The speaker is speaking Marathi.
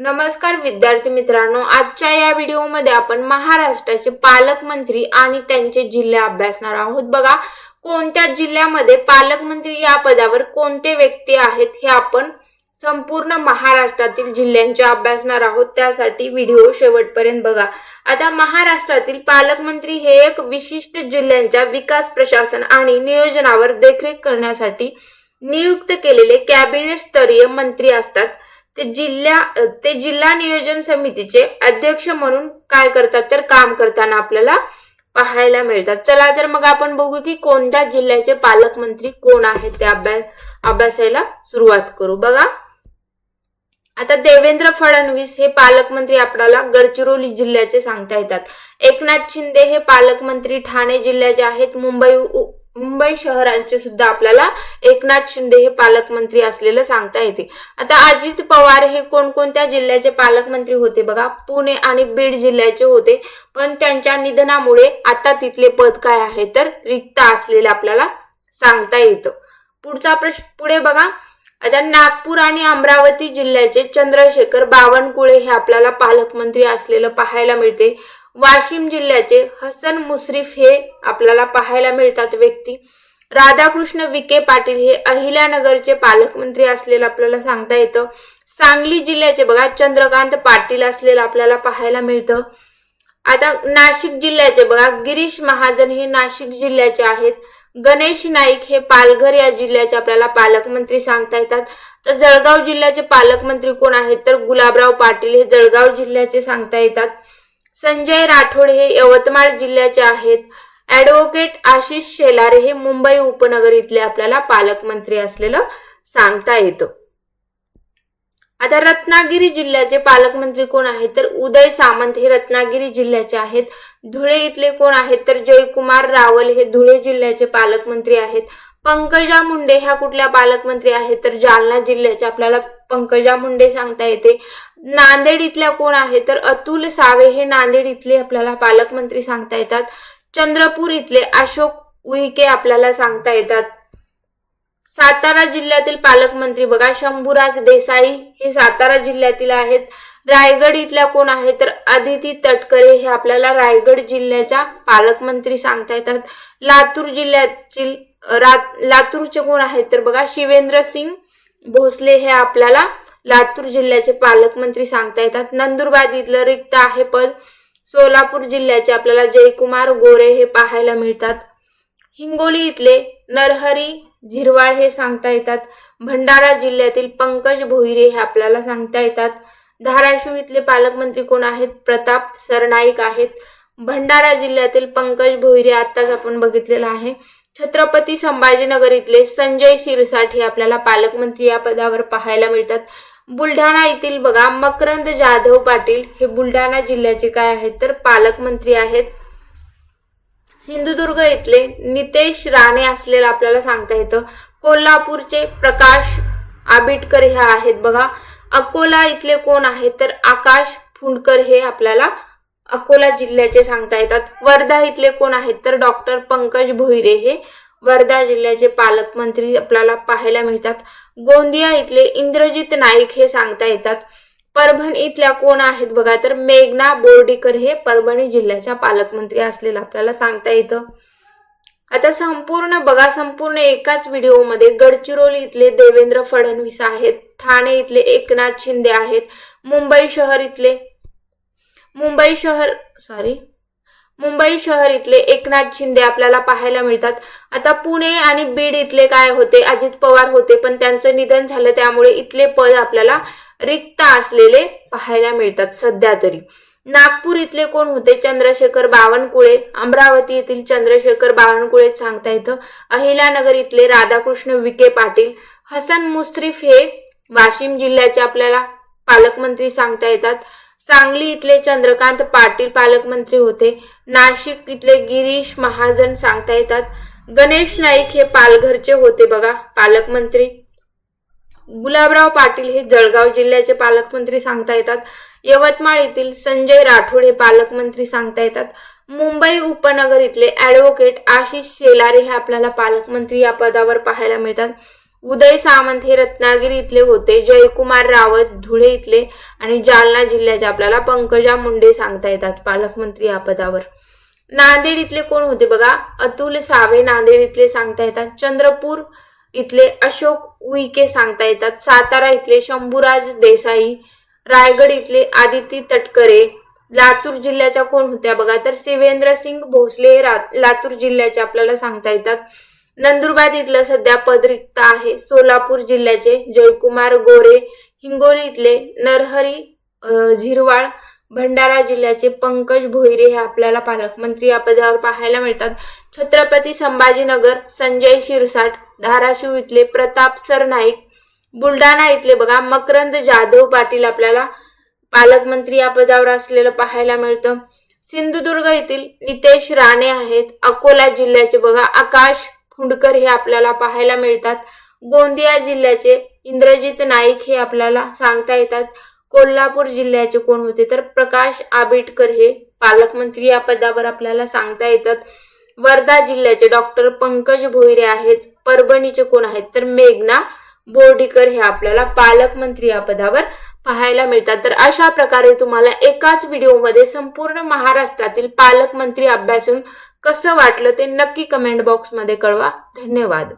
नमस्कार विद्यार्थी मित्रांनो आजच्या या व्हिडिओमध्ये आपण महाराष्ट्राचे पालकमंत्री आणि त्यांचे जिल्हे अभ्यासणार आहोत. बघा कोणत्या जिल्ह्यामध्ये पालकमंत्री या पदावर कोणते व्यक्ती आहेत हे आपण संपूर्ण महाराष्ट्रातील जिल्ह्यांचे अभ्यासणार आहोत. त्यासाठी व्हिडिओ शेवटपर्यंत बघा. आता महाराष्ट्रातील पालकमंत्री हे एक विशिष्ट जिल्ह्यांच्या विकास प्रशासन आणि नियोजनावर देखरेख करण्यासाठी नियुक्त केलेले कॅबिनेट स्तरीय मंत्री असतात. ते जिल्हा ते जिल्हा नियोजन समितीचे अध्यक्ष म्हणून काय करतात तर काम करताना आपल्याला पाहायला मिळतात. चला तर मग आपण बघू की कोणत्या जिल्ह्याचे पालकमंत्री कोण आहेत ते अभ्यास अभ्यासायला सुरुवात करू. बघा. आता देवेंद्र फडणवीस हे पालकमंत्री आपल्याला गडचिरोली जिल्ह्याचे सांगता येतात. एकनाथ शिंदे हे पालकमंत्री ठाणे जिल्ह्याचे आहेत. मुंबई मुंबई शहरांचे सुद्धा आपल्याला एकनाथ शिंदे हे पालकमंत्री असलेलं सांगता येते. आता अजित पवार हे कोणकोणत्या जिल्ह्याचे पालकमंत्री होते बघा? पुणे आणि बीड जिल्ह्याचे होते. पण त्यांच्या निधनामुळे आता तिथले पद काय आहे तर रिक्त असलेले आपल्याला सांगता येतं. पुढचा प्रश्न पुढे बघा. आता नागपूर आणि अमरावती जिल्ह्याचे चंद्रशेखर बावनकुळे हे आपल्याला पालकमंत्री असलेलं पाहायला मिळते. वाशिम जिल्ह्याचे हसन मुश्रीफ हे आपल्याला पाहायला मिळतात व्यक्ती. राधाकृष्ण विखे पाटील हे अहिल्यानगरचे पालकमंत्री असलेलं आपल्याला सांगता येतं. सांगली जिल्ह्याचे बघा चंद्रकांत पाटील असलेलं आपल्याला पाहायला मिळतं. आता नाशिक जिल्ह्याचे बघा गिरीश महाजन हे नाशिक जिल्ह्याचे आहेत. गणेश नाईक हे पालघर या जिल्ह्याचे आपल्याला पालकमंत्री सांगता येतात. तर जळगाव जिल्ह्याचे पालकमंत्री कोण आहेत? तर गुलाबराव पाटील हे जळगाव जिल्ह्याचे सांगता येतात. संजय राठोड हे यवतमाळ जिल्ह्याचे आहेत. ॲडव्होकेट आशिष शेलारे हे मुंबई उपनगर इथले आपल्याला पालकमंत्री असलेलं सांगता येतं. आता रत्नागिरी जिल्ह्याचे पालकमंत्री कोण आहेत? तर उदय सामंत हे रत्नागिरी जिल्ह्याचे आहेत. धुळे इथले कोण आहेत? तर जयकुमार रावल हे धुळे जिल्ह्याचे पालकमंत्री आहेत. पंकजा मुंडे ह्या कुठल्या पालकमंत्री आहेत? तर जालना जिल्ह्याचे आपल्याला पंकजा मुंडे सांगता येते. नांदेड इथल्या कोण आहे? तर अतुल सावे हे नांदेड इथले आपल्याला पालकमंत्री सांगता येतात. चंद्रपूर इथले अशोक उईके आपल्याला सांगता येतात. सातारा जिल्ह्यातील पालकमंत्री बघा शंभूराज देसाई हे सातारा जिल्ह्यातील आहेत. रायगड इथल्या कोण आहे? तर अदिती तटकरे हे आपल्याला रायगड जिल्ह्याच्या पालकमंत्री सांगता येतात. लातूर जिल्ह्यातील लातूरचे कोण आहेत? तर बघा शिवेंद्र सिंग भोसले हे आपल्याला लातूर जिल्ह्याचे पालकमंत्री सांगता येतात. नंदुरबार इथलं रिक्त आहे पद. सोलापूर जिल्ह्याचे आपल्याला जयकुमार गोरे हे पाहायला मिळतात. हिंगोली इथले नरहरी झिरवाळ हे सांगता येतात. भंडारा जिल्ह्यातील पंकज भोईरे हे आपल्याला सांगता येतात. धाराशिव इथले पालकमंत्री कोण आहेत? प्रताप सरनाईक आहेत. भंडारा जिल्ह्यातील पंकज भोईरे आत्ताच आपण बघितलेलं आहे. छत्रपती संभाजीनगर इथले संजय शिरसाट हे आपल्याला पालकमंत्री या पदावर पाहायला मिळतात. बुलढाणा येथील बघा मकरंद जाधव पाटील हे बुलढाणा जिल्ह्याचे काय आहेत तर पालकमंत्री आहेत. सिंधुदुर्ग इथले नितेश राणे असलेलं आपल्याला सांगता येतं. कोल्हापूरचे प्रकाश आबिटकर हे आहेत बघा. अकोला इथले कोण आहेत तर आकाश फुंडकर हे आपल्याला अकोला जिल्ह्याचे सांगता येतात. वर्धा इथले कोण आहेत? तर डॉक्टर पंकज भोईरे हे. वर्धा जिल्ह्याचे पालकमंत्री आपल्याला पाहायला मिळतात. गोंदिया इथले इंद्रजित नाईक हे सांगता येतात. परभणी इथल्या कोण आहेत बघा? तर मेघना बोर्डीकर हे परभणी जिल्ह्याच्या पालकमंत्री असलेलं आपल्याला सांगता येतं. आता संपूर्ण बघा संपूर्ण एकाच व्हिडिओमध्ये गडचिरोली इथले देवेंद्र फडणवीस आहेत. ठाणे इथले एकनाथ शिंदे आहेत. मुंबई शहर इथले मुंबई शहर सॉरी मुंबई शहर इथले एकनाथ शिंदे आपल्याला पाहायला मिळतात. आता पुणे आणि बीड इथले काय होते? अजित पवार होते पण त्यांचं निधन झालं त्यामुळे इथले पद आपल्याला रिक्त असलेले पाहायला मिळतात सध्या तरी. नागपूर इथले कोण होते? चंद्रशेखर बावनकुळे. अमरावती येथील चंद्रशेखर बावनकुळे सांगता येतं. अहिल्यानगर इथले राधाकृष्ण विखे पाटील. हसन मुस्त्रीफ हे वाशिम जिल्ह्याचे आपल्याला पालकमंत्री सांगता येतात. सांगली इथले चंद्रकांत पाटील पालकमंत्री होते. नाशिक इथले गिरीश महाजन सांगता येतात. गणेश नाईक हे पालघरचे होते बघा पालकमंत्री. गुलाबराव पाटील हे जळगाव जिल्ह्याचे पालकमंत्री सांगता येतात. यवतमाळ येथील संजय राठोड हे पालकमंत्री सांगता येतात. मुंबई उपनगर इथले ऍडव्होकेट आशिष शेलारे हे आपल्याला पालकमंत्री या पदावर पाहायला मिळतात. उदय सामंत हे रत्नागिरी इथले होते. जयकुमार रावत धुळे इथले आणि जालना जिल्ह्याचे आपल्याला पंकजा मुंडे सांगता येतात पालकमंत्री या पदावर. नांदेड इथले कोण होते बघा? अतुल सावे नांदेड इथले सांगता येतात. चंद्रपूर इथले अशोक उईके सांगता येतात. सातारा इथले शंभूराज देसाई. रायगड इथले आदिती तटकरे. लातूर जिल्ह्याच्या कोण होत्या बघा? तर शिवेंद्र सिंग भोसले रा- लातूर जिल्ह्याचे आपल्याला सांगता येतात. नंदुरबार इथलं सध्या पद रिक्त आहे. सोलापूर जिल्ह्याचे जयकुमार गोरे हिंगोली इथले नरहरी झिरवाळ भंडारा जिल्ह्याचे पंकज भोईरे हे आपल्याला पालकमंत्री या पदावर पाहायला मिळतात. छत्रपती संभाजीनगर संजय शिरसाट धाराशिव इथले प्रताप सरनाईक बुलढाणा इथले बघा मकरंद जाधव पाटील आपल्याला पालकमंत्री या पदावर असलेलं पाहायला मिळतं. सिंधुदुर्ग येथील नितेश राणे आहेत. अकोला जिल्ह्याचे बघा आकाश हुंडकर हे आपल्याला पाहायला मिळतात. गोंदिया जिल्ह्याचे इंद्रजित नाईक हे आपल्याला सांगता येतात. कोल्हापूर जिल्ह्याचे कोण होते? तर प्रकाश आंबेडकर हे पालकमंत्री या पदावर आपल्याला सांगता येतात. वर्धा जिल्ह्याचे डॉक्टर पंकज भोईरे आहेत. परभणीचे कोण आहेत? तर मेघना बोर्डीकर हे आपल्याला पालकमंत्री या पदावर पाहायला मिळतात. तर अशा प्रकारे तुम्हाला एकाच व्हिडिओमध्ये संपूर्ण महाराष्ट्रातील पालकमंत्री अभ्यासून कसं वाटलं ते नक्की कमेंट बॉक्समध्ये कळवा. धन्यवाद.